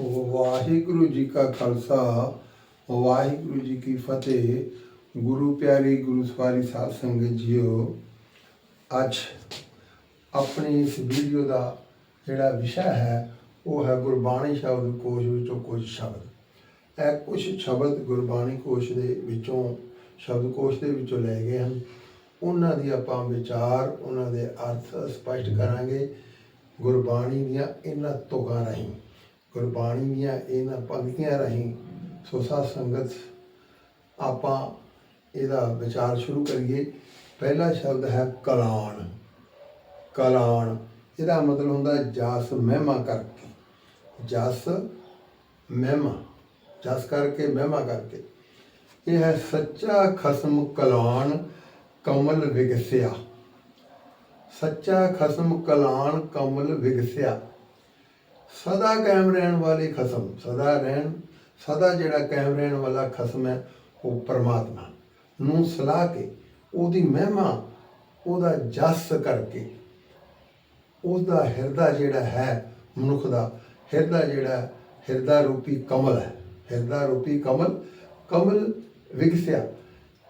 ਵਾਹਿਗੁਰੂ ਜੀ ਕਾ ਖਾਲਸਾ, ਵਾਹਿਗੁਰੂ ਜੀ ਕੀ ਫਤਿਹ। ਗੁਰੂ ਪਿਆਰੀ ਗੁਰੂ ਸਵਾਰੀ ਸਾਧ ਸੰਗਤ ਜੀਓ, ਅੱਜ ਆਪਣੀ ਇਸ ਵੀਡੀਓ ਦਾ ਜਿਹੜਾ ਵਿਸ਼ਾ ਹੈ, ਉਹ ਹੈ ਗੁਰਬਾਣੀ ਸ਼ਬਦ ਕੋਸ਼ ਵਿੱਚੋਂ ਕੁਝ ਸ਼ਬਦ। ਇਹ ਕੁਝ ਸ਼ਬਦ ਗੁਰਬਾਣੀ ਕੋਸ਼ ਦੇ ਵਿੱਚੋਂ, ਸ਼ਬਦ ਕੋਸ਼ ਦੇ ਵਿੱਚੋਂ ਲਏ ਗਏ ਹਨ। ਉਹਨਾਂ ਦੀ ਆਪਾਂ ਵਿਚਾਰ, ਉਹਨਾਂ ਦੇ ਅਰਥ ਸਪਸ਼ਟ ਕਰਾਂਗੇ। ਗੁਰਬਾਣੀ ਦੀਆਂ ਇਹਨਾਂ ਤੁਕਾਂ ਰਾਹੀਂ। ਗੁਰਬਾਣੀ ਦੀਆਂ ਇਹਨਾਂ ਪੰਕਤੀਆਂ ਰਾਹੀਂ ਸੋ ਸਾਧ ਸੰਗਤ ਆਪਾਂ ਇਹਦਾ ਵਿਚਾਰ ਸ਼ੁਰੂ ਕਰੀਏ। ਪਹਿਲਾ ਸ਼ਬਦ ਹੈ ਕਲਾਣ। ਕਲਾਣ, ਇਹਦਾ ਮਤਲਬ ਹੁੰਦਾ ਜਸ ਮਹਿਮਾ ਕਰਕੇ। ਜਸ ਮਹਿਮਾ, ਜਸ ਕਰਕੇ, ਮਹਿਮਾ ਕਰਕੇ। ਇਹ ਹੈ ਸੱਚਾ ਖਸਮ ਕਲਾਣ, ਕਮਲ ਵਿਗਸਿਆ। ਸੱਚਾ ਖਸਮ ਕਲਾਣ, ਕਮਲ ਵਿਗਸਿਆ। ਸਦਾ ਕਾਇਮ ਰਹਿਣ ਵਾਲੇ ਖਸਮ, ਸਦਾ ਰਹਿਣ, ਸਦਾ ਜਿਹੜਾ ਕਾਇਮ ਰਹਿਣ ਵਾਲਾ ਖਸਮ ਹੈ, ਉਹ ਪਰਮਾਤਮਾ। ਨੂੰ ਸਲਾਹ ਕੇ, ਉਹਦੀ ਮਹਿਮਾ, ਉਹਦਾ ਜਸ ਕਰਕੇ ਉਹਦਾ ਹਿਰਦਾ ਜਿਹੜਾ ਹੈ ਮਨੁੱਖ ਦਾ, ਹਿਰਦਾ ਜਿਹੜਾ, ਹਿਰਦਾ ਰੂਪੀ ਕਮਲ ਹੈ। ਹਿਰਦਾ ਰੂਪੀ ਕਮਲ ਕਮਲ ਵਿਗਸਿਆ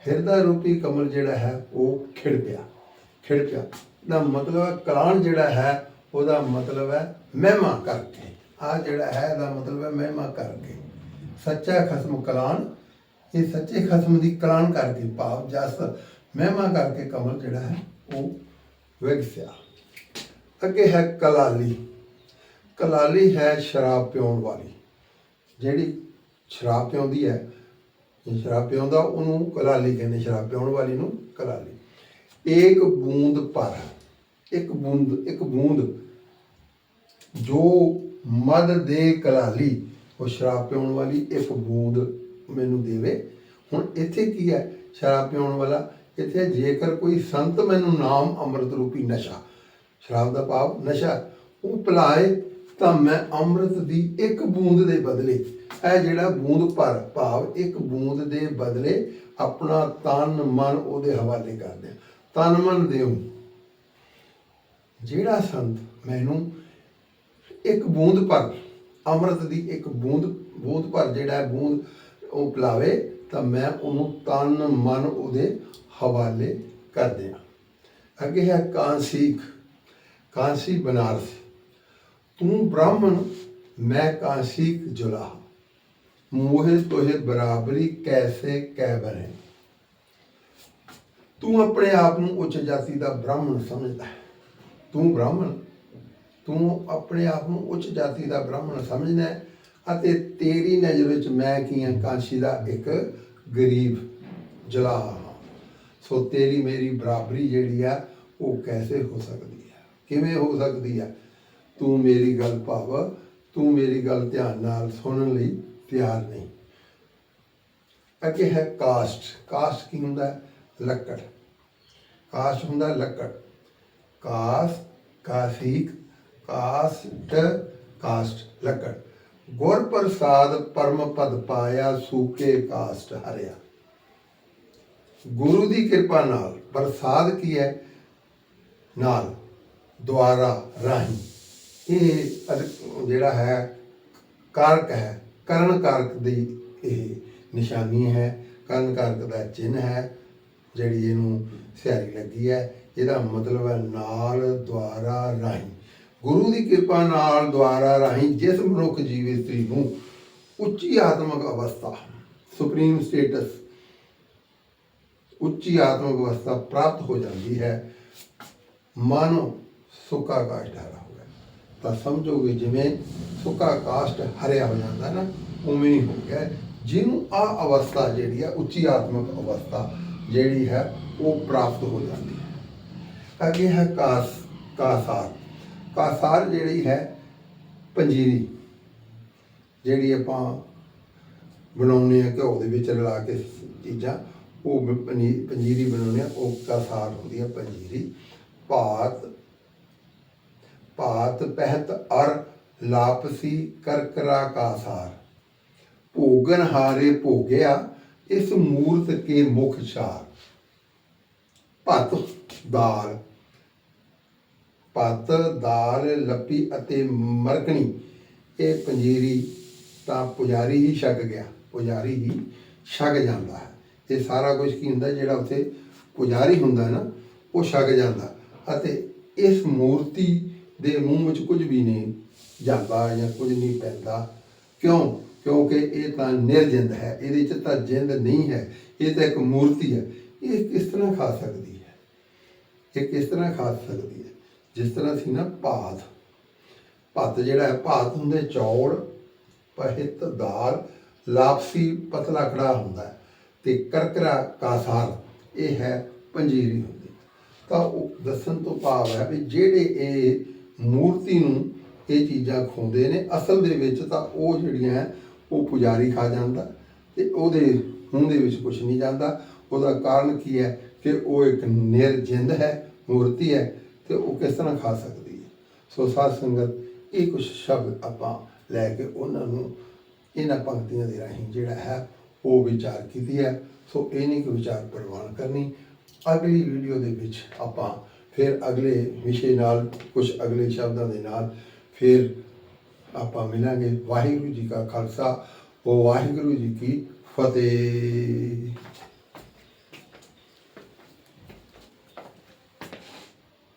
ਹਿਰਦਾ ਰੂਪੀ ਕਮਲ ਜਿਹੜਾ ਹੈ, ਉਹ ਖਿੜ ਪਿਆ। ਖਿੜ ਪਿਆ। ਦਾ ਮਤਲਬ ਹੈ, ਕਲਾਣ ਜਿਹੜਾ ਹੈ ਉਹਦਾ ਮਤਲਬ ਹੈ ਮਹਿਮਾ ਕਰਕੇ। ਆ ਜਿਹੜਾ ਹੈ, ਇਹਦਾ ਮਤਲਬ ਹੈ ਮਹਿਮਾ ਕਰਕੇ। ਸੱਚਾ ਖਸਮ ਕਲਾਨ, ਇਹ ਸੱਚੇ ਖਸਮ ਦੀ ਕਲਾਨ ਕਰਕੇ ਭਾਵ ਜਸ ਮਹਿਮਾ ਕਰਕੇ ਕਮਲ ਜਿਹੜਾ ਹੈ, ਉਹ ਵਿਗਸਿਆ ਅੱਗੇ ਹੈ ਕਲਾਲੀ। ਕਲਾਲੀ ਹੈ ਸ਼ਰਾਬ ਪਿਉਣ ਵਾਲੀ। ਜਿਹੜੀ ਸ਼ਰਾਬ ਪਿਉਂਦੀ ਹੈ ਸ਼ਰਾਬ ਪਿਉਂਦਾ, ਉਹਨੂੰ ਕਲਾਲੀ ਕਹਿੰਦੇ, ਸ਼ਰਾਬ ਪਿਉਣ ਵਾਲੀ ਨੂੰ ਕਲਾਲੀ। ਏਕ ਬੂੰਦ ਪਰ। ਇੱਕ ਬੂੰਦ ਇੱਕ ਬੂੰਦ। ਜੋ ਮਦ ਦੇ ਕਲਾਲੀ, ਉਹ ਸ਼ਰਾਬ ਪਿਉਣ ਵਾਲੀ ਇੱਕ ਬੂੰਦ ਮੈਨੂੰ ਦੇਵੇ। ਹੁਣ ਇੱਥੇ ਕੀ ਹੈ? ਸ਼ਰਾਬ ਪਿਉਣ ਵਾਲਾ, ਇੱਥੇ ਜੇਕਰ ਕੋਈ ਸੰਤ ਮੈਨੂੰ ਨਾਮ ਅੰਮ੍ਰਿਤ ਰੂਪੀ ਨਸ਼ਾ, ਸ਼ਰਾਬ ਦਾ ਭਾਵ ਨਸ਼ਾ, ਉਹ ਪਿਲਾਏ, ਤਾਂ ਮੈਂ ਅੰਮ੍ਰਿਤ ਦੀ ਇੱਕ ਬੂੰਦ ਦੇ ਬਦਲੇ, ਇਹ ਜਿਹੜਾ ਬੂੰਦ ਭਰ ਭਾਵ ਇੱਕ ਬੂੰਦ ਦੇ ਬਦਲੇ ਆਪਣਾ ਤਨ, ਮਨ ਉਹਦੇ ਹਵਾਲੇ ਕਰ ਦਿਆਂ। ਤਨ, ਮਨ ਦੇਉ ਜਿਹੜਾ ਸੰਤ ਮੈਨੂੰ ਇੱਕ ਬੂੰਦ ਭਰ, ਅੰਮ੍ਰਿਤ ਦੀ ਇੱਕ ਬੂੰਦ ਬੂੰਦ ਭਰ ਜਿਹੜਾ ਹੈ, ਬੂੰਦ ਉਹ ਪਿਲਾਵੇ, ਤਾਂ ਮੈਂ ਉਹਨੂੰ ਤਨ ਮਨ ਉਹਦੇ ਹਵਾਲੇ ਕਰ ਦਿਆਂ। ਅੱਗੇ ਹੈ ਕਾਂਸੀਕ ਕਾਂਸੀ ਬਨਾਰਸ। ਤੂੰ ਬ੍ਰਾਹਮਣ, ਮੈਂ ਕਾਂਸੀਖ ਜੁਲਾਹ। ਮੋਹਿ ਤੋਹਿ ਬਰਾਬਰੀ ਕੈਸੇ ਕਹਿ ਬਰੇ ਤੂੰ ਆਪਣੇ ਆਪ ਨੂੰ ਉੱਚ ਜਾਤੀ ਦਾ ਬ੍ਰਾਹਮਣ ਸਮਝਦਾ ਹੈ। ਤੂੰ ਬ੍ਰਾਹਮਣ, ਤੂੰ ਆਪਣੇ ਆਪ ਨੂੰ ਉੱਚ ਜਾਤੀ ਦਾ ਬ੍ਰਾਹਮਣ ਸਮਝਣਾ ਅਤੇ ਤੇਰੀ ਨਜ਼ਰ ਵਿੱਚ ਮੈਂ ਕੀ ਹਾਂ? ਕਾਂਸ਼ੀ ਦਾ ਇੱਕ ਗਰੀਬ ਜਲਾ ਹਾਂ ਸੋ ਤੇਰੀ ਮੇਰੀ ਬਰਾਬਰੀ ਜਿਹੜੀ ਆ, ਉਹ ਕੈਸੇ ਹੋ ਸਕਦੀ ਹੈ ਕਿਵੇਂ ਹੋ ਸਕਦੀ ਹੈ ਤੂੰ ਮੇਰੀ ਗੱਲ ਭਾਵ, ਤੂੰ ਮੇਰੀ ਗੱਲ ਧਿਆਨ ਨਾਲ ਸੁਣਨ ਲਈ ਤਿਆਰ ਨਹੀਂ। ਅੱਗੇ ਹੈ ਕਾਸਟ। ਕਾਸਟ ਕੀ ਹੁੰਦਾ? ਲੱਕੜ। ਕਾਸਟ ਹੁੰਦਾ ਲੱਕੜ। ਕਾਸ, ਕਾਸੀਕ, ਕਾਸਟ ਕਾਸਟ, ਲੱਕੜ। ਗੁਰ ਪ੍ਰਸਾਦ ਪਰਮ ਪਦ ਪਾਇਆ, ਸੂਕੇ ਕਾਸਟ ਹਰਿਆ। ਗੁਰੂ ਦੀ ਕਿਰਪਾ ਨਾਲ, ਪ੍ਰਸਾਦ ਕੀ ਹੈ? ਨਾਲ, ਦੁਆਰਾ ਰਾਹੀਂ। ਇਹ ਜਿਹੜਾ ਹੈ, ਕਾਰਕ ਹੈ, ਕਰਨ ਕਾਰਕ ਦੀ ਇਹ ਨਿਸ਼ਾਨੀ ਹੈ। ਕਰਨ ਕਾਰਕ ਦਾ ਚਿੰਨ੍ਹ ਹੈ, ਜਿਹੜੀ ਇਹਨੂੰ ਸਿਆਰੀ ਲੱਗੀ ਹੈ। ਇਹਦਾ ਮਤਲਬ ਹੈ ਨਾਲ ਦੁਆਰਾ ਰਾਹੀਂ। ਗੁਰੂ ਦੀ ਕਿਰਪਾ ਨਾਲ ਦੁਆਰਾ ਰਾਹੀਂ ਜਿਸ ਮਨੁੱਖ ਜੀਵ ਇਸਤਰੀ ਨੂੰ ਉੱਚੀ ਆਤਮਿਕ ਅਵਸਥਾ, ਸੁਪਰੀਮ ਸਟੇਟਸ, ਉੱਚੀ ਆਤਮਿਕ ਅਵਸਥਾ ਪ੍ਰਾਪਤ ਹੋ ਜਾਂਦੀ ਹੈ, ਮਾਨੋ ਸੁੱਕਾ ਕਾਸ਼ਟ ਹਰਾ ਹੋ ਗਿਆ ਤਾਂ ਸਮਝੋਗੇ ਜਿਵੇਂ ਸੁੱਕਾ ਕਾਸ਼ਟ ਹਰਿਆ ਹੋ ਜਾਂਦਾ ਨਾ, ਉਵੇਂ ਹੀ ਹੋ ਗਿਆ। ਜਿਹਨੂੰ ਆ ਅਵਸਥਾ ਜਿਹੜੀ ਹੈ, ਉੱਚੀ ਆਤਮਿਕ ਅਵਸਥਾ ਜਿਹੜੀ ਹੈ, ਉਹ ਪ੍ਰਾਪਤ ਹੋ ਜਾਂਦੀ ਹੈ। ਅੱਗੇ ਹੈ ਕਾਸ, ਕਾਸਾਰ। ਕਾਸਾਰ ਜਿਹੜੀ ਹੈ ਪੰਜੀਰੀ, ਜਿਹੜੀ ਆਪਾਂ ਬਣਾਉਂਦੇ ਆ ਘਿਓ ਦੇ ਵਿੱਚ ਰਲਾ ਕੇ ਚੀਜ਼ਾਂ, ਉਹ ਪੰਜੀਰੀ ਬਣਾਉਂਦੇ ਆ ਉਹ ਕਾਸਾਰ ਹੁੰਦੀ ਹੈ ਪੰਜੀਰੀ। ਭਾਤ ਭਾਤ ਪਹਿਤ ਅਰ ਲਾਪਸੀ ਕਰਕਰਾ ਕਾਸਾਰ। ਭੋਗਨ ਹਾਰੇ ਭੋਗਿਆ, ਇਸ ਮੂਰਤ ਕੇ ਮੁਖ ਚਾਰ ਭਤ ਦਾਲ। ਪੱਤ ਦਾਲ ਲੱਪੀ ਅਤੇ ਮਰਕਣੀ। ਇਹ ਪੰਜੀਰੀ ਤਾਂ ਪੁਜਾਰੀ ਹੀ ਛਕ ਗਿਆ। ਪੁਜਾਰੀ ਹੀ ਛਕ ਜਾਂਦਾ ਹੈ। ਇਹ ਸਾਰਾ ਕੁਝ ਕੀ ਹੁੰਦਾ, ਜਿਹੜਾ ਉੱਥੇ ਪੁਜਾਰੀ ਹੁੰਦਾ ਨਾ, ਉਹ ਛਕ ਜਾਂਦਾ। ਅਤੇ ਇਸ ਮੂਰਤੀ ਦੇ ਮੂੰਹ ਵਿੱਚ ਕੁਝ ਵੀ ਨਹੀਂ ਜਾਂਦਾ ਜਾਂ ਕੁਝ ਨਹੀਂ ਪੈਂਦਾ। ਕਿਉਂ? ਕਿਉਂਕਿ ਇਹ ਤਾਂ ਨਿਰਜਿੰਦ ਹੈ। ਇਹਦੇ ਚ ਤਾਂ ਜਿੰਦ ਨਹੀਂ ਹੈ। ਇਹ ਤਾਂ ਇੱਕ ਮੂਰਤੀ ਹੈ। ਇਹ ਕਿਸ ਤਰ੍ਹਾਂ ਖਾ ਸਕਦੀ ਹੈ? ਇਹ ਕਿਸ ਤਰ੍ਹਾਂ ਖਾ ਸਕਦੀ ਹੈ? ਜਿਸ ਤਰ੍ਹਾਂ ਸੀ ਨਾ ਭਾਤ। ਭੱਤ ਜਿਹੜਾ ਹੈ, ਭਾਤ ਹੁੰਦੇ ਚੌਲ ਪਹਿਤ ਦਾਲ, ਲਾਪਸੀ ਪਤਲਾ ਕੜਾ ਹੁੰਦਾ ਹੈ ਤੇ ਕਰਕਰਾ ਕਾਸਾਰ ਇਹ ਹੈ ਪੰਜੀਰੀ ਹੁੰਦੀ। ਤਾਂ ਉਹ ਦੱਸਣ ਤੋਂ ਭਾਵ ਹੈ ਵੀ ਜਿਹੜੇ ਇਹ ਮੂਰਤੀ ਨੂੰ ਇਹ ਚੀਜ਼ਾਂ ਖਵਾਉਂਦੇ ਨੇ, ਅਸਲ ਦੇ ਵਿੱਚ ਤਾਂ ਉਹ ਜਿਹੜੀਆਂ ਉਹ ਪੁਜਾਰੀ ਖਾ ਜਾਂਦਾ ਤੇ ਉਹਦੇ ਮੂੰਹ ਦੇ ਵਿੱਚ ਕੁਝ ਨਹੀਂ ਜਾਂਦਾ। ਉਹਦਾ ਕਾਰਨ ਕੀ ਹੈ? ਕਿ ਉਹ ਇੱਕ ਨਿਰਜਿੰਦ ਹੈ, ਮੂਰਤੀ ਹੈ ਤੇ ਉਹ ਕਿਸ ਤਰ੍ਹਾਂ ਖਾ ਸਕਦੀ ਹੈ? ਸੋ ਸਾਧ ਸੰਗਤ, ਇਹ ਕੁਝ ਸ਼ਬਦ ਆਪਾਂ ਲੈ ਕੇ ਉਹਨਾਂ ਨੂੰ ਇਹਨਾਂ ਪੰਕਤੀਆਂ ਦੇ ਰਾਹੀਂ ਜਿਹੜਾ ਹੈ, ਉਹ ਵਿਚਾਰ ਕੀਤੀ ਹੈ। ਸੋ ਇਹ ਨਹੀਂ ਕਿ ਵਿਚਾਰ ਪ੍ਰਵਾਨ ਕਰਨੀ। ਅਗਲੀ ਵੀਡੀਓ ਦੇ ਵਿੱਚ ਆਪਾਂ ਫਿਰ ਅਗਲੇ ਵਿਸ਼ੇ ਨਾਲ ਕੁਝ ਅਗਲੇ ਸ਼ਬਦਾਂ ਦੇ ਨਾਲ ਫਿਰ ਆਪਾਂ ਮਿਲਾਂਗੇ। ਵਾਹਿਗੁਰੂ ਜੀ ਕਾ ਖਾਲਸਾ, ਵਾਹਿਗੁਰੂ ਜੀ ਕੀ ਫਤਿਹ।